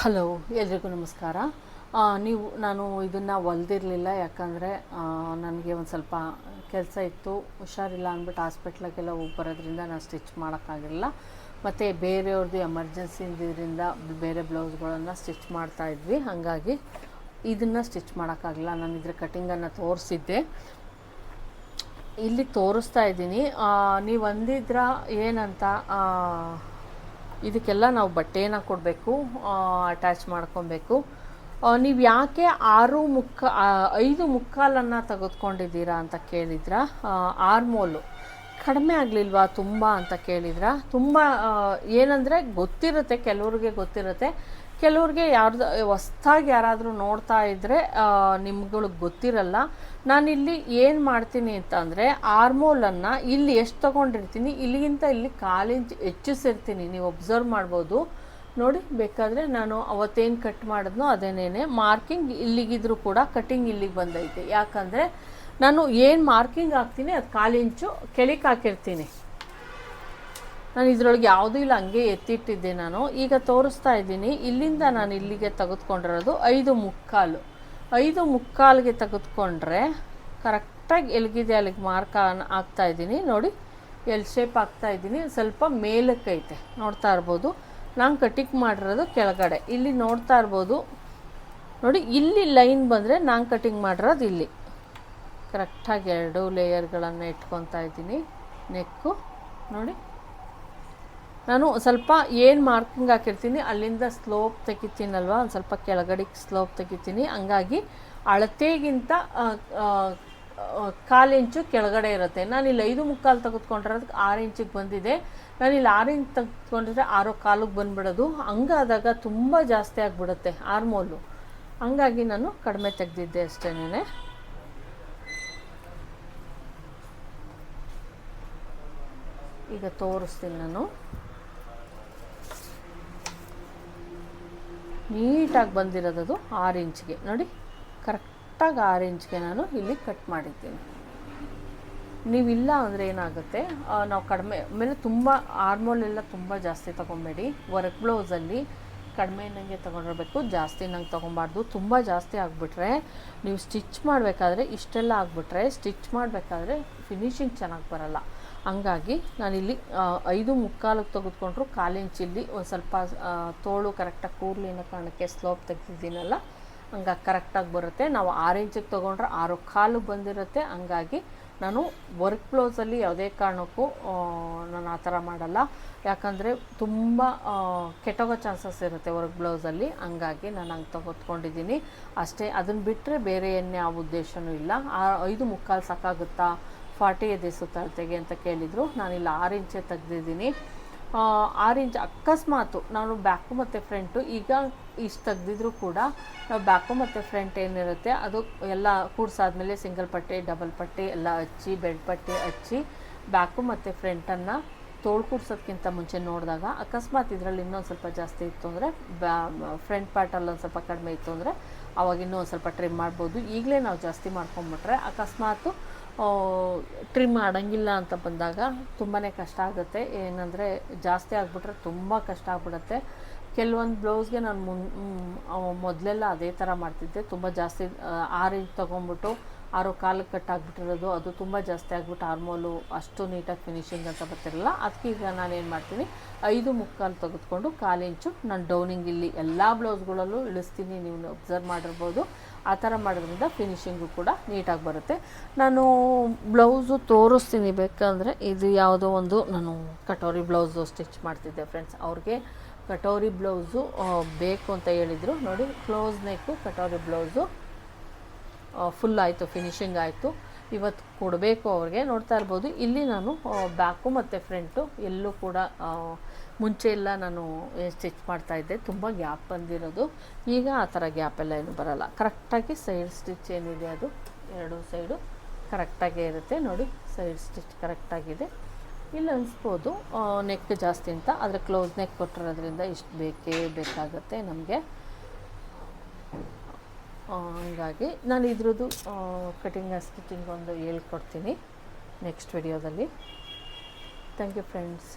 Hello ಎಲ್ರಿಗೂ ನಮಸ್ಕಾರ. ನೀವು, ನಾನು ಇದನ್ನು ಹೊಲ್ದಿರಲಿಲ್ಲ ಯಾಕಂದರೆ ನನಗೆ ಒಂದು ಸ್ವಲ್ಪ ಕೆಲಸ ಇತ್ತು. ಹುಷಾರಿಲ್ಲ ಅಂದ್ಬಿಟ್ಟು ಹಾಸ್ಪಿಟ್ಲಿಗೆಲ್ಲ ಹೋಗಿ ಬರೋದ್ರಿಂದ ನಾನು ಸ್ಟಿಚ್ ಮಾಡೋಕ್ಕಾಗಿಲ್ಲ. ಮತ್ತು ಬೇರೆಯವ್ರದ್ದು ಎಮರ್ಜೆನ್ಸಿ ಇದರಿಂದ ಬೇರೆ ಬ್ಲೌಸ್ಗಳನ್ನು ಸ್ಟಿಚ್ ಮಾಡ್ತಾ ಇದ್ವಿ. ಹಾಗಾಗಿ ಇದನ್ನು ಸ್ಟಿಚ್ ಮಾಡೋಕ್ಕಾಗಿಲ್ಲ. ನಾನು ಇದ್ರ ಕಟಿಂಗನ್ನು ತೋರಿಸಿದ್ದೆ. ಇಲ್ಲಿ ತೋರಿಸ್ತಾ ಇದ್ದೀನಿ. ನೀವು ಅಂದಿದ್ರ ಏನಂತ ಇದಕ್ಕೆಲ್ಲ ನಾವು ಬಟ್ಟೆನ ಕೊಡಬೇಕು ಅಟ್ಯಾಚ್ ಮಾಡ್ಕೊಬೇಕು. ನೀವು ಯಾಕೆ ಆರು ಮುಕ್ಕ ಐದು ಮುಕ್ಕಾಲನ್ನು ತೆಗೆದುಕೊಂಡಿದ್ದೀರಾ ಅಂತ ಕೇಳಿದ್ರ? ಆರ್ಮೋಲು ಕಡಿಮೆ ಆಗಲಿಲ್ವಾ ತುಂಬ ಅಂತ ಕೇಳಿದ್ರ? ತುಂಬ ಏನಂದರೆ ಗೊತ್ತಿರುತ್ತೆ, ಕೆಲವ್ರಿಗೆ ಗೊತ್ತಿರುತ್ತೆ. ಕೆಲವ್ರಿಗೆ ಯಾರ್ದು, ಹೊಸ್ದಾಗಿ ಯಾರಾದರೂ ನೋಡ್ತಾ ಇದ್ದರೆ ನಿಮ್ಗಳು ಗೊತ್ತಿರಲ್ಲ. ನಾನಿಲ್ಲಿ ಏನು ಮಾಡ್ತೀನಿ ಅಂತಂದರೆ, ಆರ್ಮೋಲನ್ನು ಇಲ್ಲಿ ಎಷ್ಟು ತೊಗೊಂಡಿರ್ತೀನಿ, ಇಲ್ಲಿಗಿಂತ ಇಲ್ಲಿ ಕಾಲಿಂಚ್ ಹೆಚ್ಚಿಸಿರ್ತೀನಿ, ನೀವು ಒಬ್ಸರ್ವ್ ಮಾಡ್ಬೋದು. ನೋಡಿ, ಬೇಕಾದರೆ ನಾನು ಅವತ್ತೇನು ಕಟ್ ಮಾಡಿದ್ನೋ ಅದೇನೇನೆ, ಮಾರ್ಕಿಂಗ್ ಇಲ್ಲಿಗಿದ್ರೂ ಕೂಡ ಕಟಿಂಗ್ ಇಲ್ಲಿಗೆ ಬಂದೈತೆ. ಯಾಕಂದರೆ, ನಾನು ಏನು ಮಾರ್ಕಿಂಗ್ ಹಾಕ್ತೀನಿ, ಅದು ಕಾಲಿಂಚು ಕೆಳಗೆ ಹಾಕಿರ್ತೀನಿ. ನಾನು ಇದರೊಳಗೆ ಯಾವುದೂ ಇಲ್ಲ, ಹಂಗೆ ಎತ್ತಿಟ್ಟಿದ್ದೆ ನಾನು. ಈಗ ತೋರಿಸ್ತಾ ಇದ್ದೀನಿ. ಇಲ್ಲಿಂದ ನಾನು ಇಲ್ಲಿಗೆ ತೆಗೆದುಕೊಂಡಿರೋದು ಐದು ಮುಕ್ಕಾಲು. ಐದು ಮುಕ್ಕಾಲಿಗೆ ತೆಗೆದುಕೊಂಡ್ರೆ ಕರೆಕ್ಟಾಗಿ ಎಲ್ಗಿದೆ, ಅಲ್ಲಿಗೆ ಮಾರ್ಕ್ ಆಗ್ತಾ ಇದ್ದೀನಿ. ನೋಡಿ, ಎಲ್ ಶೇಪ್ ಆಗ್ತಾ ಇದ್ದೀನಿ. ಸ್ವಲ್ಪ ಮೇಲಕ್ಕೈತೆ ನೋಡ್ತಾ ಇರ್ಬೋದು. ನಾನು ಕಟಿಂಗ್ ಮಾಡಿರೋದು ಕೆಳಗಡೆ. ಇಲ್ಲಿ ನೋಡ್ತಾ ಇರ್ಬೋದು. ನೋಡಿ, ಇಲ್ಲಿ ಲೈನ್ ಬಂದರೆ ನಾನು ಕಟಿಂಗ್ ಮಾಡಿರೋದು ಇಲ್ಲಿ. ಕರೆಕ್ಟಾಗಿ ಎರಡು ಲೇಯರ್ಗಳನ್ನು ಇಟ್ಕೊತಾ ಇದ್ದೀನಿ. ನೆಕ್ಕು. ನೋಡಿ. ನಾನು ಸ್ವಲ್ಪ ಏನು ಮಾರ್ಕಿಂಗ್ ಹಾಕಿರ್ತೀನಿ, ಅಲ್ಲಿಂದ ಸ್ಲೋಪ್ ತೆಗಿತೀನಲ್ವ? ಒಂದು ಸ್ವಲ್ಪ ಕೆಳಗಡೆಗೆ ಸ್ಲೋಪ್ ತೆಗಿತೀನಿ. ಹಂಗಾಗಿ ಅಳತೆಗಿಂತ ಕಾಲು ಇಂಚು ಕೆಳಗಡೆ ಇರುತ್ತೆ. ನಾನು ಇಲ್ಲಿ ಐದು ಮುಕ್ಕಾಲು ತೆಗೆದುಕೊಂಡಿರೋದಕ್ಕೆ ಆರು ಇಂಚಿಗೆ ಬಂದಿದೆ. ನಾನು ಇಲ್ಲಿ ಆರು ಇಂಚ್ ತೆಗೆದುಕೊಂಡಿದ್ರೆ ಆರು ಕಾಲಿಗೆ ಬಂದ್ಬಿಡೋದು. ಹಂಗಾದಾಗ ತುಂಬ ಜಾಸ್ತಿ ಆಗಿಬಿಡುತ್ತೆ ಆರ್ಮೋಲು ಹಂಗಾಗಿ ನಾನು ಕಡಿಮೆ ತೆಗೆದಿದ್ದೆ ಅಷ್ಟೇನೆ ಈಗ ತೋರಿಸ್ತೀನಿ ನಾನು. ನೀಟಾಗಿ ಬಂದಿರೋದದು ಆರು ಇಂಚ್ಗೆ. ನೋಡಿ, ಕರೆಕ್ಟಾಗಿ ಆರು ಇಂಚ್ಗೆ ನಾನು ಇಲ್ಲಿ ಕಟ್ ಮಾಡಿದ್ದೀನಿ. ನೀವಿಲ್ಲ ಅಂದರೆ ಏನಾಗುತ್ತೆ ನಾವು ಕಡಿಮೆ ಆಮೇಲೆ ತುಂಬ ಆರ್ಮೋಲ್ ಎಲ್ಲ ತುಂಬ ಜಾಸ್ತಿ ತೊಗೊಬೇಡಿ. ವರ್ಕ್ ಬ್ಲೌಸಲ್ಲಿ ಕಡಿಮೆ ನಂಗೆ ತೊಗೊಂಡಿರ್ಬೇಕು, ಜಾಸ್ತಿ ನಂಗೆ ತೊಗೊಬಾರ್ದು, ತುಂಬ ಜಾಸ್ತಿ ಆಗಿಬಿಟ್ರೆ ನೀವು ಸ್ಟಿಚ್ ಮಾಡಬೇಕಾದ್ರೆ ಇಷ್ಟೆಲ್ಲ ಆಗಿಬಿಟ್ರೆ, ಸ್ಟಿಚ್ ಮಾಡಬೇಕಾದ್ರೆ ಫಿನಿಶಿಂಗ್ ಚೆನ್ನಾಗಿ ಬರಲ್ಲ. ಹಂಗಾಗಿ ನಾನಿಲ್ಲಿ ಐದು ಮುಕ್ಕಾಲಿಗೆ ತೆಗೆದುಕೊಂಡ್ರು ಕಾಲು ಒಂದು ಸ್ವಲ್ಪ ತೋಳು ಕರೆಕ್ಟಾಗಿ ಕೂರ್ಲಿ ಕಾರಣಕ್ಕೆ ಸ್ಲೋಪ್ ತೆಗೆದಿದ್ದೀನಲ್ಲ ಹಂಗಾಗಿ ಕರೆಕ್ಟಾಗಿ ಬರುತ್ತೆ. ನಾವು ಆರು ಇಂಚಿಗೆ ತೊಗೊಂಡ್ರೆ ಆರು ಕಾಲು ಬಂದಿರುತ್ತೆ, ಹಂಗಾಗಿ ನಾನು ವರ್ಕ್ ಬ್ಲೌಸಲ್ಲಿ ಯಾವುದೇ ಕಾರಣಕ್ಕೂ ನಾನು ಆ ಥರ ಮಾಡಲ್ಲ. ಯಾಕಂದರೆ ತುಂಬ ಕೆಟ್ಟೋಗೋ ಚಾನ್ಸಸ್ ಇರುತ್ತೆ ವರ್ಕ್ ಬ್ಲೌಸಲ್ಲಿ ಹಂಗಾಗಿ ನಾನು ಹಂಗೆ ತಗೊತ್ಕೊಂಡಿದ್ದೀನಿ. ಅಷ್ಟೇ ಅದನ್ನು ಬಿಟ್ಟರೆ ಬೇರೆ ಏನೇ ಆ ಉದ್ದೇಶವೂ ಇಲ್ಲ. ಆ ಐದು ಮುಕ್ಕಾಲು ಸಾಕಾಗುತ್ತಾ? ಫಾರ್ಟಿ ಎದೆ ಸುತ್ತಳತೆಗೆ ಅಂತ ಕೇಳಿದರು. ನಾನಿಲ್ಲಿ ಆರು ಇಂಚೆ ತೆಗ್ದಿದ್ದೀನಿ. ಆ, ಆರು ಇಂಚ್ ಅಕಸ್ಮಾತು ನಾನು ಬ್ಯಾಕು ಮತ್ತು ಫ್ರಂಟು ಈಗ ಇಷ್ಟು ತೆಗೆದಿದ್ರು ಕೂಡ ನಾವು ಬ್ಯಾಕು ಮತ್ತು ಫ್ರಂಟ್ ಏನಿರುತ್ತೆ ಅದು ಎಲ್ಲ ಕೂಡ್ಸಾದ್ಮೇಲೆ ಸಿಂಗಲ್ ಪಟ್ಟಿ ಡಬಲ್ ಪಟ್ಟಿ ಎಲ್ಲ ಹಚ್ಚಿ ಬೆಡ್ ಪಟ್ಟಿ ಹಚ್ಚಿ ಬ್ಯಾಕು ಮತ್ತು ಫ್ರಂಟನ್ನು ತೋಳು ಕೂಡ್ಸೋದ್ಕಿಂತ ಮುಂಚೆ ನೋಡಿದಾಗ ಅಕಸ್ಮಾತ್ ಇದರಲ್ಲಿ ಇನ್ನೊಂದು ಸ್ವಲ್ಪ ಜಾಸ್ತಿ ಇತ್ತು ಅಂದರೆ ಬ್ಯಾ ಫ್ರಂಟ್ ಪಾರ್ಟಲ್ಲಿ ಒಂದು ಸ್ವಲ್ಪ ಕಡಿಮೆ ಇತ್ತು ಅಂದರೆ ಅವಾಗ ಇನ್ನೂ ಒಂದು ಸ್ವಲ್ಪ ಟ್ರಿಮ್ ಮಾಡ್ಬೋದು. ಈಗಲೇ ನಾವು ಜಾಸ್ತಿ ಮಾಡ್ಕೊಂಬಿಟ್ರೆ ಅಕಸ್ಮಾತು ಟ್ರಿಮ್ ಮಾಡೋಂಗಿಲ್ಲ ಅಂತ ಬಂದಾಗ ತುಂಬಾ ಕಷ್ಟ ಆಗುತ್ತೆ. ಏನಂದರೆ ಜಾಸ್ತಿ ಆಗಿಬಿಟ್ರೆ ತುಂಬ ಕಷ್ಟ ಆಗ್ಬಿಡುತ್ತೆ. ಕೆಲವೊಂದು ಬ್ಲೌಸ್ಗೆ ನಾನು ಮುನ್ ಮೊದಲೆಲ್ಲ ಅದೇ ಥರ ಮಾಡ್ತಿದ್ದೆ. ತುಂಬ ಜಾಸ್ತಿ ಆರು ಇಂಚ್ ತೊಗೊಂಬಿಟ್ಟು ಆರು ಕಾಲಕ್ಕೆ ಕಟ್ ಆಗಿಬಿಟ್ಟಿರೋದು, ಅದು ತುಂಬ ಜಾಸ್ತಿ ಆಗಿಬಿಟ್ಟು ಆರ್ಮೋಲು ಅಷ್ಟು ನೀಟಾಗಿ ಫಿನಿಶಿಂಗ್ ಅಂತ ಬರ್ತಿರಲ್ಲ, ಅದಕ್ಕೆ ಈಗ ನಾನು ಏನು ಮಾಡ್ತೀನಿ, ಐದು ಮುಕ್ಕಾಲು ತೆಗೆದುಕೊಂಡು ಕಾಲಿಂಚು ನಾನು ಡೌನಿಂಗ್ ಇಲ್ಲಿ ಎಲ್ಲ ಬ್ಲೌಸ್ಗಳಲ್ಲೂ ಇಳಿಸ್ತೀನಿ, ನೀವು ಅಬ್ಸರ್ವ್ ಮಾಡಿರ್ಬೋದು, ಆ ಥರ ಮಾಡೋದ್ರಿಂದ ಫಿನಿಶಿಂಗು ಕೂಡ ನೀಟಾಗಿ ಬರುತ್ತೆ. ನಾನು ಬ್ಲೌಸು ತೋರಿಸ್ತೀನಿ ಬೇಕಂದರೆ ಇದು ಯಾವುದೋ ಒಂದು, ನಾನು ಕಟೋರಿ ಬ್ಲೌಸು ಸ್ಟಿಚ್ ಮಾಡ್ತಿದ್ದೆ ಫ್ರೆಂಡ್ಸ್ ಅವ್ರಿಗೆ ಕಟೋರಿ ಬ್ಲೌಸು ಬೇಕು ಅಂತ ಹೇಳಿದರು. ನೋಡಿ close neck katori blouse. Full ಆಯಿತು ಫಿನಿಶಿಂಗ್ ಆಯಿತು. ಇವತ್ತು ಕೊಡಬೇಕು ಅವ್ರಿಗೆ, ನೋಡ್ತಾ ಇರ್ಬೋದು. ಇಲ್ಲಿ ನಾನು ಬ್ಯಾಕು ಮತ್ತು ಫ್ರಂಟು ಎಲ್ಲೂ ಕೂಡ ಮುಂಚೆ ಎಲ್ಲ ನಾನು ಸ್ಟಿಚ್ ಮಾಡ್ತಾಯಿದ್ದೆ ತುಂಬ ಗ್ಯಾಪ್ ಬಂದಿರೋದು. ಈಗ ಆ ಥರ ಗ್ಯಾಪ್ ಎಲ್ಲ ಏನು ಬರಲ್ಲ. ಕರೆಕ್ಟಾಗಿ ಸೈಡ್ ಸ್ಟಿಚ್ ಏನಿದೆ ಅದು? ಎರಡು ಸೈಡು ಕರೆಕ್ಟಾಗೇ ಇರುತ್ತೆ. ನೋಡಿ ಸೈಡ್ ಸ್ಟಿಚ್ ಕರೆಕ್ಟಾಗಿದೆ ಇಲ್ಲಿ ಅನಿಸ್ಬೋದು ನೆಕ್ ಜಾಸ್ತಿ ಅಂತ. ಆದರೆ ಕ್ಲೋಸ್ ನೆಕ್ ಕೊಟ್ಟಿರೋದ್ರಿಂದ ಇಷ್ಟು ಬೇಕೇ ಬೇಕಾಗುತ್ತೆ ನಮಗೆ. ಹಂಗಾಗಿ ನಾನು ಇದ್ರದ್ದು ಕಟಿಂಗ್ ಸ್ಟಿಚಿಂಗ್ ಒಂದು ಹೇಳ್ಕೊಡ್ತೀನಿ ನೆಕ್ಸ್ಟ್ ವಿಡಿಯೋದಲ್ಲಿ ಥ್ಯಾಂಕ್ ಯು ಫ್ರೆಂಡ್ಸ್